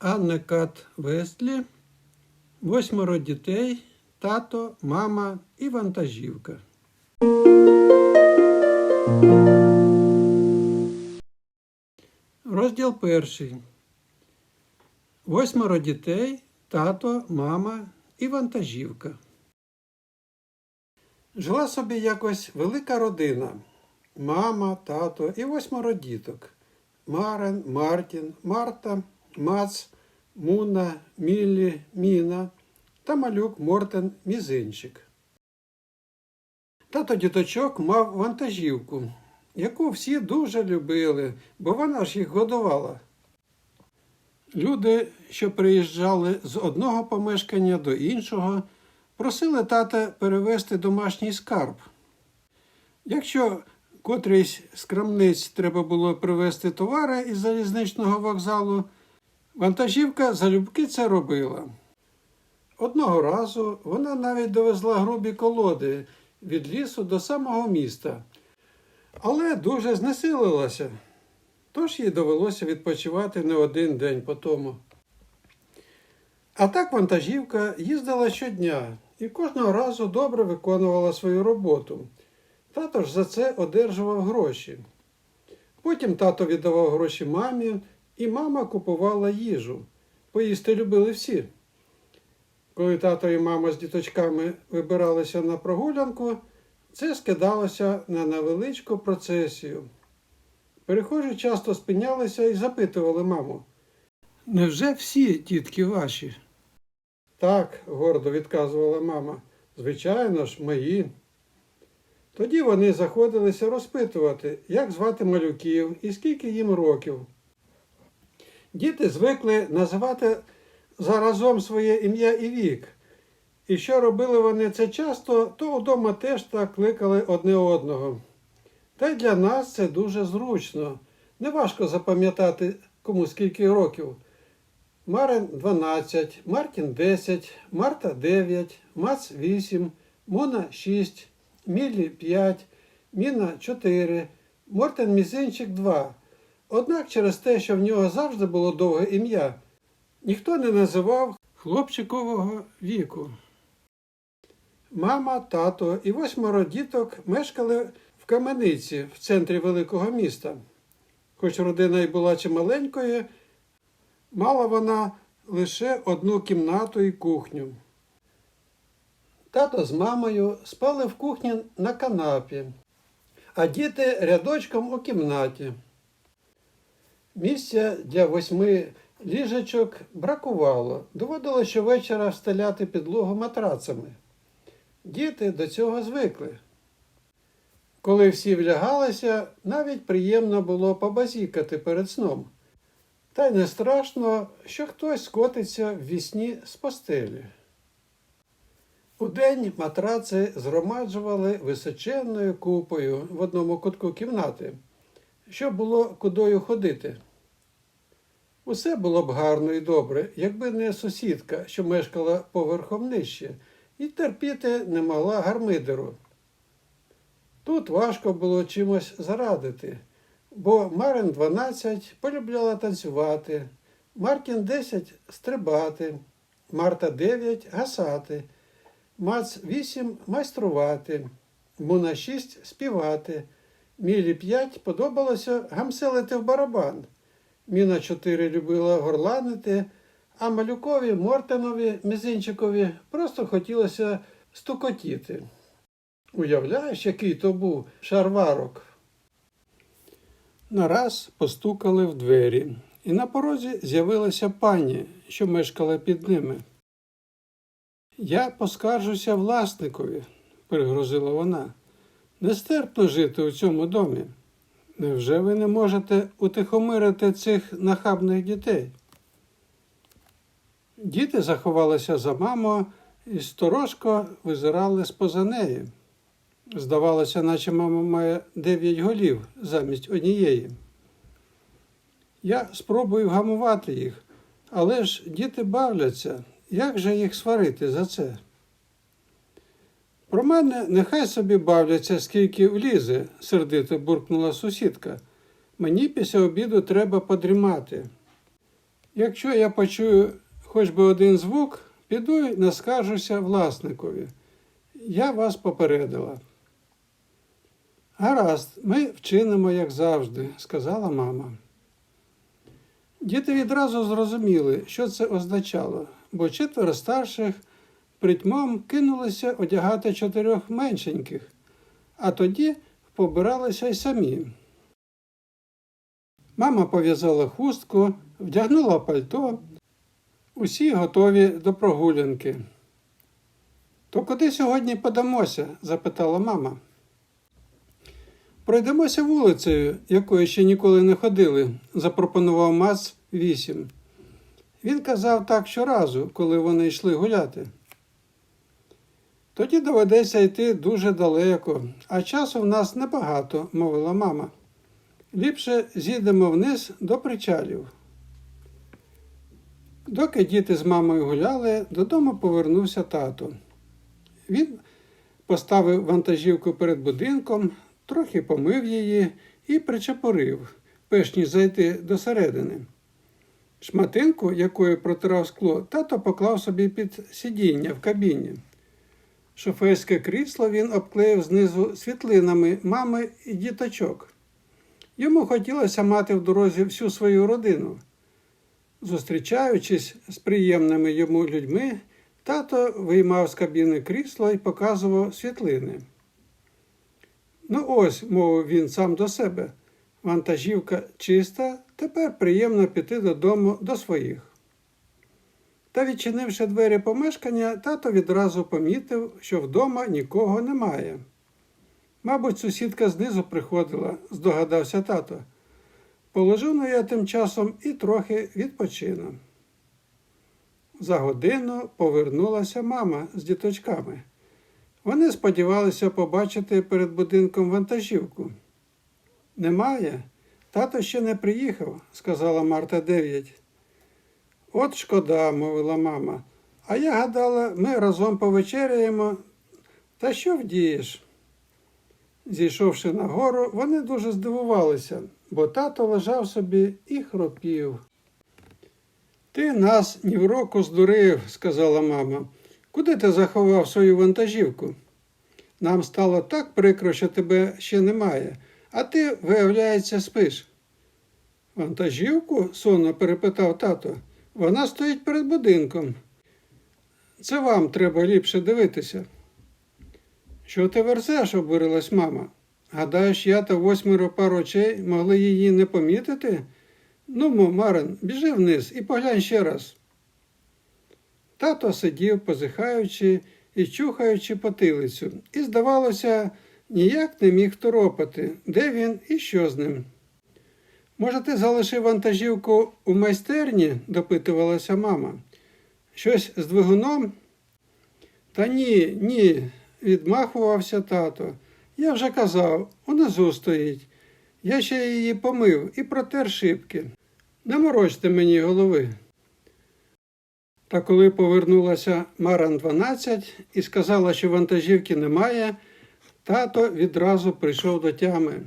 Анна Кат Вестлі, восьмеро дітей, тато, мама і вантажівка. Розділ перший. Восьмеро дітей, тато, мама і вантажівка. Жила собі якось велика родина. Мама, тато і восьмеро діток. Марен, Мартін, Марта, Мац, Муна, Міллі, Міна та малюк Мортен Мізинчик. Тато діточок мав вантажівку, яку всі дуже любили, бо вона ж їх годувала. Люди, що приїжджали з одного помешкання до іншого, просили тата перевезти домашній скарб. Якщо котрийсь з крамниць треба було привезти товари із залізничного вокзалу, вантажівка залюбки це робила. Одного разу вона навіть довезла грубі колоди від лісу до самого міста, але дуже знесилилася, тож їй довелося відпочивати не один день по тому. А так вантажівка їздила щодня і кожного разу добре виконувала свою роботу. Тато ж за це одержував гроші. Потім тато віддавав гроші мамі, і мама купувала їжу. Поїсти любили всі. Коли тато і мама з діточками вибиралися на прогулянку, це скидалося на невеличку процесію. Перехожі часто спинялися і запитували маму. Невже всі дітки ваші? Так, гордо відказувала мама. Звичайно ж, мої. Тоді вони заходилися розпитувати, як звати малюків і скільки їм років. Діти звикли називати заразом своє ім'я і вік. І що робили вони це часто, то вдома теж так кликали одне одного. Та й для нас це дуже зручно. Неважко запам'ятати кому скільки років. Марин 12, Мартін 10, Марта 9, Мац 8, Мона 6, Міллі 5, Міна 4, Мортен Мізинчик 2. Однак через те, що в нього завжди було довге ім'я, ніхто не називав хлопчикового віку. Мама, тато і восьмеро діток мешкали в камениці в центрі великого міста. Хоч родина й була чималенькою, мала вона лише одну кімнату і кухню. Тато з мамою спали в кухні на канапі, а діти рядочком у кімнаті. Місця для восьми ліжечок бракувало. Доводилося щовечора встеляти підлогу матрацами. Діти до цього звикли. Коли всі влягалися, навіть приємно було побазікати перед сном. Та й не страшно, що хтось скотиться в вісні з постелі. Удень матраци згромаджували височенною купою в одному кутку кімнати, щоб було кудою ходити. Усе було б гарно і добре, якби не сусідка, що мешкала поверхом нижче, і терпіти не могла гармидеру. Тут важко було чимось зарадити, бо Марин 12 полюбляла танцювати, Мартін 10 стрибати, Марта 9 гасати, Мац 8 майструвати, Муна 6 співати, Мілі 5 подобалося гамселити в барабан. Міна 4 любила горланити, а малюкові Мортенові Мізинчикові просто хотілося стукотіти. Уявляєш, який то був шарварок. Нараз постукали в двері, і на порозі з'явилася пані, що мешкала під ними. Я поскаржуся власникові, пригрозила вона. Нестерпно жити у цьому домі. Невже ви не можете утихомирити цих нахабних дітей? Діти заховалися за маму і сторожко визирали споза неї. Здавалося, наче мама має дев'ять голів замість однієї. Я спробую вгамувати їх, але ж діти бавляться. Як же їх сварити за це? Про мене нехай собі бавляться, скільки влізе, сердито буркнула сусідка. Мені після обіду треба подрімати. Якщо я почую хоч би один звук, піду й наскаржуся власникові. Я вас попередила. Гаразд, ми вчинимо, як завжди, сказала мама. Діти відразу зрозуміли, що це означало, бо четверо старших притьмом кинулися одягати чотирьох меншеньких, а тоді побиралися й самі. Мама пов'язала хустку, вдягнула пальто. Усі готові до прогулянки. То куди сьогодні подамося? запитала мама. Пройдемося вулицею, якою ще ніколи не ходили, запропонував Мац вісім. Він казав так щоразу, коли вони йшли гуляти. Тоді доведеться йти дуже далеко, а часу в нас небагато, мовила мама. Ліпше зійдемо вниз до причалів. Доки діти з мамою гуляли, додому повернувся тато. Він поставив вантажівку перед будинком, трохи помив її і причепорив, перш ніж зайти до середини. Шматинку, якою протирав скло, тато поклав собі під сидіння в кабіні. Шоферське крісло він обклеїв знизу світлинами мами і діточок. Йому хотілося мати в дорозі всю свою родину. Зустрічаючись з приємними йому людьми, тато виймав з кабіни крісло і показував світлини. Ну ось, мовив він сам до себе, вантажівка чиста, тепер приємно піти додому до своїх. Та, відчинивши двері помешкання, тато відразу помітив, що вдома нікого немає. Мабуть, сусідка знизу приходила, здогадався тато. Положив я тим часом і трохи відпочину. За годину повернулася мама з діточками. Вони сподівалися побачити перед будинком вантажівку. Немає, тато ще не приїхав, сказала Марта дев'ять. От шкода, мовила мама. А я гадала, ми разом повечеряємо. Та що вдієш? Зійшовши нагору, вони дуже здивувалися, бо тато лежав собі і хропів. Ти нас ні в року здурив, сказала мама. Куди ти заховав свою вантажівку? Нам стало так прикро, що тебе ще немає, а ти, виявляється, спиш. Вантажівку? сонно перепитав тато. Вона стоїть перед будинком. Це вам треба ліпше дивитися. Що ти верзеш, обурилась мама. Гадаєш, я та восьмеро пар очей могли її не помітити? Ну, Марин, біжи вниз і поглянь ще раз. Тато сидів, позихаючи і чухаючи потилицю, і, здавалося, ніяк не міг торопати, де він і що з ним. Може, ти залишив вантажівку у майстерні? допитувалася мама. Щось з двигуном? Та ні, ні, відмахувався тато. Я вже казав, унизу стоїть. Я ще її помив і протер шибки. Не морочте мені голови. Та коли повернулася Маран 12 і сказала, що вантажівки немає, тато відразу прийшов до тями.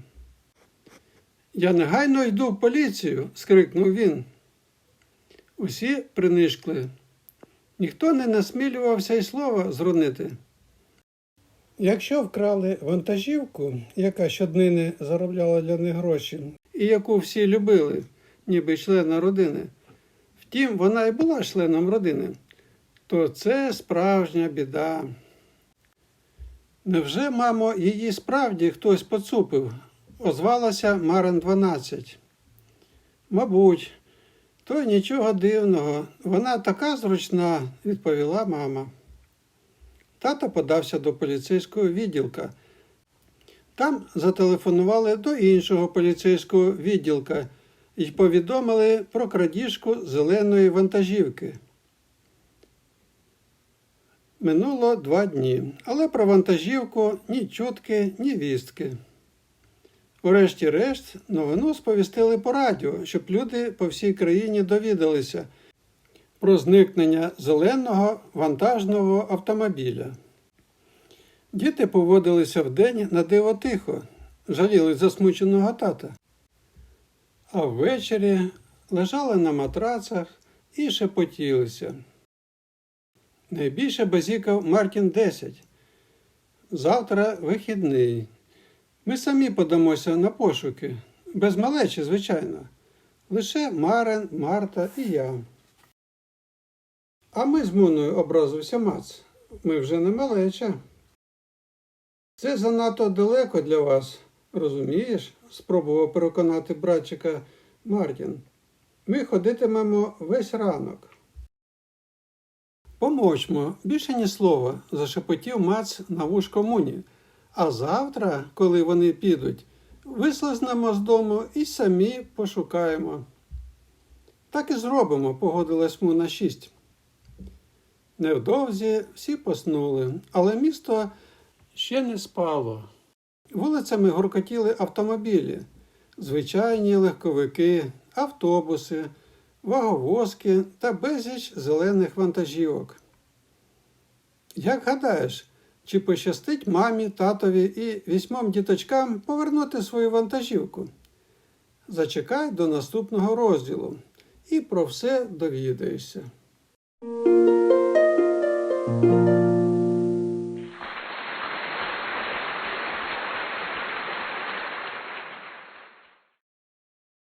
Я негайно йду в поліцію, скрикнув він. Усі принишкли. Ніхто не насмілювався й слова зрунити. Якщо вкрали вантажівку, яка щоднини заробляла для них гроші, і яку всі любили, ніби члена родини, втім, вона і була членом родини, то це справжня біда. Невже, мамо, її справді хтось поцупив? Озвалася Марин 12. Мабуть, то нічого дивного, вона така зручна, відповіла мама. Тато подався до поліцейського відділка. Там зателефонували до іншого поліцейського відділка і повідомили про крадіжку зеленої вантажівки. Минуло два дні, але про вантажівку ні чутки, ні вістки. Урешті-решт новину сповістили по радіо, щоб люди по всій країні довідалися про зникнення зеленого вантажного автомобіля. Діти поводилися вдень на диво тихо, жаліли засмученого тата. А ввечері лежали на матрацах, і шепотілися. Найбільше базікав Мартін 10. Завтра вихідний. Ми самі подамося на пошуки, без малечі, звичайно. Лише Марен, Марта і я. А ми з Муною образився Мац. Ми вже не малеча. Це занадто далеко для вас, розумієш? спробував переконати братчика Мартін. Ми ходитимемо весь ранок. Помочмо, більше ні слова, зашепотів Мац на вушко Муні. А завтра, коли вони підуть, вислизнемо з дому і самі пошукаємо. Так і зробимо, погодилась Муна шість. Невдовзі всі поснули, але місто ще не спало. Вулицями гуркотіли автомобілі, звичайні легковики, автобуси, ваговозки та безліч зелених вантажівок. Як гадаєш, чи пощастить мамі, татові і вісьмом діточкам повернути свою вантажівку? Зачекай до наступного розділу і про все довідаєшся.